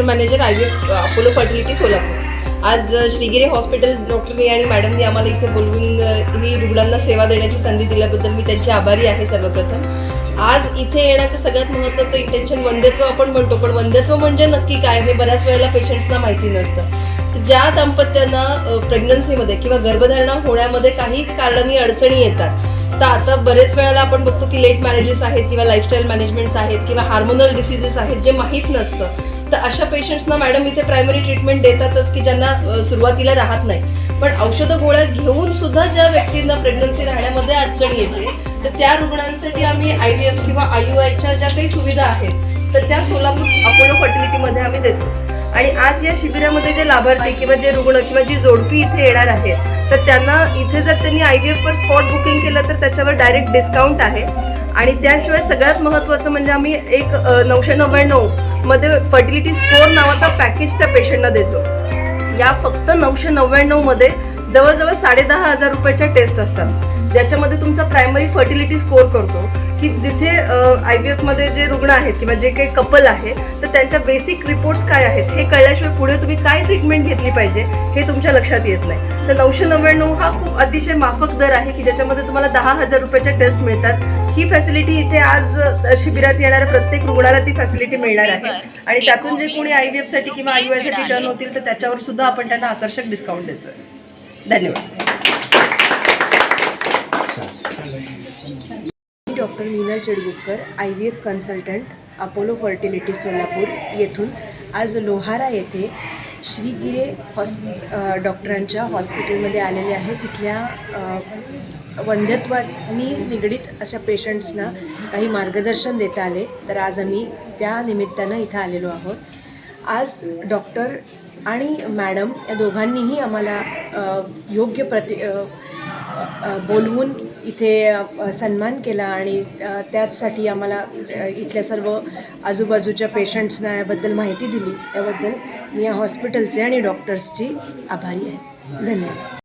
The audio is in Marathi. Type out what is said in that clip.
Manager I V F Apollo fertility Solapur आज श्रीगिरी हॉस्पिटल डॉक्टरनी आणि मॅडमनी आम्हाला इथे बोलवून uh, ही रुग्णांना सेवा देण्याची संधी दिल्याबद्दल मी त्यांची आभारी आहे सर्वप्रथम. आज इथे येण्याचं सगळ्यात महत्त्वाचं इंटेन्शन वंध्यत्व आपण म्हणतो पण वंध्यत्व म्हणजे नक्की काय हे बऱ्याच वेळेला पेशंट्सना माहिती नसतं. तर ज्या दाम्पत्यांना प्रेग्नन्सीमध्ये uh, किंवा गर्भधारणा होण्यामध्ये काही कारणांनी अडचणी येतात तर आता बरेच वेळेला आपण बघतो की लेट मॅरेजेस आहेत किंवा लाईफस्टाईल मॅनेजमेंट्स आहेत किंवा हार्मोनल डिसिजेस आहेत जे माहीत नसतं. तर अशा पेशंट्सना मॅडम इथे प्रायमरी ट्रीटमेंट देतातच की ज्यांना सुरुवातीला राहत नाही. पण औषधं गोळ्या घेऊन सुद्धा ज्या व्यक्तींना प्रेग्नन्सी राहण्यामध्ये अडचण येते तर त्या रुग्णांसाठी आम्ही आय व्ही एफ किंवा आय यू आयच्या ज्या काही सुविधा आहेत तर त्या सोलापूर अपोलो फर्टिलिटीमध्ये आम्ही देतो. आणि आज या शिबिरामध्ये जे लाभार्थी किंवा जे रुग्ण किंवा जी जोडपी इथे येणार आहेत तर त्यांना इथे जर त्यांनी आय डी एफवर स्पॉट बुकिंग केलं तर त्याच्यावर डायरेक्ट डिस्काउंट आहे. आणि त्याशिवाय सगळ्यात महत्त्वाचं म्हणजे आम्ही एक नऊशे नव्याण्णवमध्ये फर्टिलिटी स्कोअर नावाचा पॅकेज त्या पेशंटना देतो. या फक्त नऊशे नव्याण्णवमध्ये जवळजवळ साडेदहा हजार रुपयाच्या टेस्ट असतात. ज्याच्यामध्ये तुमचा प्रायमरी फर्टिलिटी स्कोअर करतो. की जिथे आय व्ही एफमध्ये जे रुग्ण आहेत किंवा जे काही कपल आहे तर त्यांच्या बेसिक रिपोर्ट्स काय आहेत हे कळल्याशिवाय पुढे तुम्ही काय ट्रीटमेंट घेतली पाहिजे हे तुमच्या लक्षात येत नाही. तर नऊशे नव्याण्णव हा खूप अतिशय माफक दर आहे की ज्याच्यामध्ये तुम्हाला दहा हजार रुपयाच्या टेस्ट मिळतात. ही फॅसिलिटी इथे आज शिबिरात येणाऱ्या प्रत्येक रुग्णाला ती फॅसिलिटी मिळणार आहे. आणि त्यातून जे कोणी आय व्ही एफसाठी किंवा आय यू आयसाठी टर्न होतील तर त्याच्यावर सुद्धा आपण त्यांना आकर्षक डिस्काउंट देतोय. धन्यवाद. Doctor Meena Chedgupkar I V F consultant Apollo fertility Solapur येथून आज लोहारा येथे श्रीगिरे हॉस्पि डॉक्टरांच्या हॉस्पिटलमध्ये आलेले आहे तिथल्या वंध्यत्वानी निगडीत अशा पेशंट्सना काही मार्गदर्शन देता आले. तर आज आम्ही त्या निमित्तानं इथं आलेलो आहोत. आज डॉक्टर आणि मॅडम या दोघांनीही आम्हाला योग्य प्रति बोलवून इथे सन्मान केला आणि त्याचसाठी आम्हाला इथल्या सर्व आजूबाजूच्या पेशंट्सना याबद्दल माहिती दिली. त्याबद्दल मी या हॉस्पिटलचे आणि डॉक्टर्सची आभारी आहे. धन्यवाद.